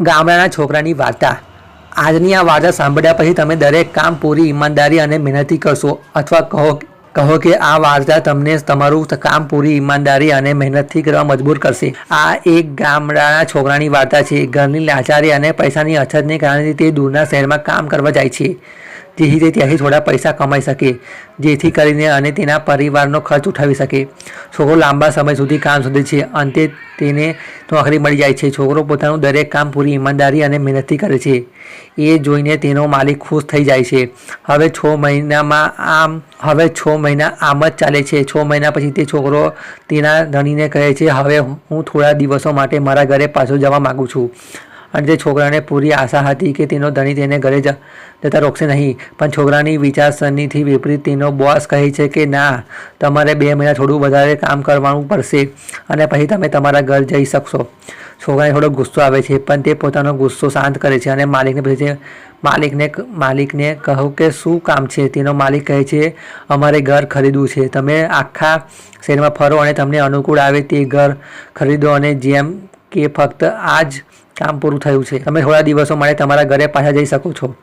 ગામડાના છોકરાની વાર્તા. આજની આ વાર્તા સાંભળ્યા પછી તમે દરેક કામ પૂરી, ઈમાનદારી અને મહેનતથી કરશો. અથવા કહો કહો કે આ વાર્તા તમને તમારું કામ પૂરી, ઈમાનદારી અને મહેનતથી કરવા મજબૂર કરશે. આ એક ગામડાના છોકરાની વાર્તા છે. ઘરની લાચારી અને પૈસાની અછતને કારણે તે દૂરના શહેરમાં કામ કરવા જાય છે. જેથી તે ત્યાંથી થોડા પૈસા કમાઈ શકે, જેથી કરીને અને તેના પરિવારનો ખર્ચ ઉઠાવી શકે. છોકરો લાંબા સમય સુધી કામ શોધે છે, અંતે તેને નોકરી મળી જાય છે. છોકરો પોતાનું દરેક કામ પૂરી ઈમાનદારી અને મહેનતથી કરે છે. એ જોઈને તેનો માલિક ખુશ થઈ જાય છે. હવે છ મહિનામાં આમ, હવે છ મહિના આમ જ ચાલે છે. છ મહિના પછી તે છોકરો તેના ધણીને કહે છે, હવે હું થોડા દિવસો માટે મારા ઘરે પાછો જવા માગું છું. અને તે છોકરાને પૂરી આશા હતી કે તેનો ધણી તેને ઘરે જ જતા રોકશે નહીં, પણ છોકરાની વિચારસરણીથી વિપરીત તેનો બોસ કહે છે કે, ના, તમારે બે મહિના થોડું વધારે કામ કરવાનું પડશે અને પછી તમે તમારા ઘર જઈ શકશો. છોકરાને થોડો ગુસ્સો આવે છે, પણ તે પોતાનો ગુસ્સો શાંત કરે છે અને માલિકને પૂછે માલિકને માલિકને કહો કે શું કામ છે? તેનો માલિક કહે છે, અમારે ઘર ખરીદવું છે. તમે આખા શહેરમાં ફરો અને તમને અનુકૂળ આવે તે ઘર ખરીદો અને જેમ કે ફક્ત આ જ કામ પૂરું થયું છે. તમે થોડા દિવસો માટે તમારા ઘરે પાછા જઈ શકો છો.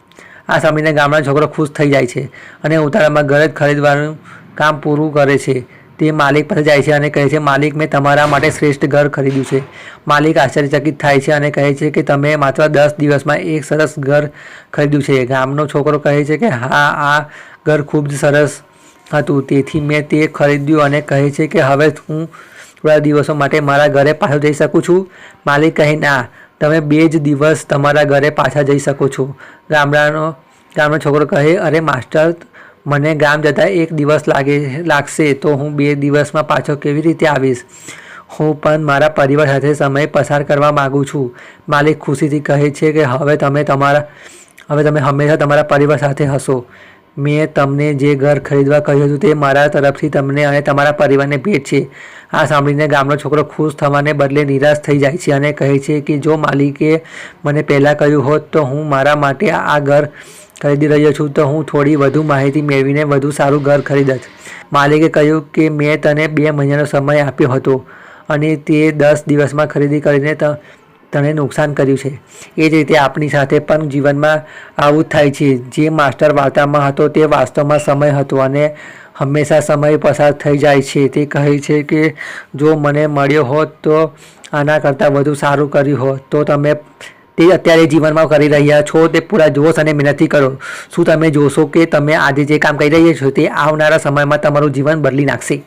આ સાંભળીને ગામડાનો છોકરો ખુશ થઈ જાય છે અને ઉતારામાં ઘરે જ ખરીદવાનું કામ પૂરું કરે છે. તે માલિક પાસે જાય છે અને કહે છે, માલિક, મેં તમારા માટે શ્રેષ્ઠ ઘર ખરીદ્યું છે. માલિક આશ્ચર્યચકિત થાય છે અને કહે છે કે, તમે માત્ર દસ દિવસમાં એક સરસ ઘર ખરીદ્યું છે. ગામનો છોકરો કહે છે કે, હા, આ ઘર ખૂબ જ સરસ હતું. તેથી મેં તે ખરીદ્યું અને કહે છે કે, હવે હું થોડા દિવસો માટે મારા ઘરે પાછો જઈ શકું છું. માલિક કહે, ના તમે બે જ દિવસ તમારા ઘરે પાછા જઈ શકો છો. ગામડાનો, ગામનો છોકરો કહે, અરે, માસ્ટર, મને ગામ જતાં એક દિવસ લાગે, લાગશે તો હું બે દિવસમાં પાછો કેવી રીતે આવીશ? હું પણ મારા પરિવાર સાથે સમય પસાર કરવા માગું છું. માલિક ખુશીથી કહે છે કે, હવે તમે તમારા, હવે તમે હંમેશા તમારા પરિવાર સાથે હશો. મેં તમને જે ઘર ખરીદવા કહ્યું હતું તે મારા તરફથી તમને અને તમારા પરિવારને ભેટ છે. આ સાંભળીને ગામનો છોકરો ખુશ થવાને બદલે નિરાશ થઈ જાય છે અને કહે છે કે જો માલિકે મને પહેલાં કહ્યું હોત તો હું મારા માટે આ ઘર ખરીદી રહ્યો છું તો હું થોડી વધુ માહિતી મેળવીને વધુ સારું ઘર ખરીદત. માલિકે કહ્યું કે મેં તને બે મહિનાનો સમય આપ્યો હતો અને તે દસ દિવસમાં ખરીદી કરીને તને નુકસાન કર્યું છે. એ જ રીતે આપણી સાથે પણ જીવનમાં આવું જ થાય છે. જે માસ્ટર વાર્તામાં હતો તે વાસ્તવમાં સમય હતો અને હંમેશા સમય પસાર થઈ જાય છે. તે કહે છે કે, જો મને મળ્યો હોત તો આના કરતાં વધુ સારું કર્યું હોત. તો તમે તે અત્યારે જીવનમાં કરી રહ્યા છો. તે પૂરા જોશ અને મહેનતથી કરો. શું તમે જોશો કે તમે આજે જે કામ કરી રહ્યા છો તે આવનારા સમયમાં તમારું જીવન બદલી નાખશે?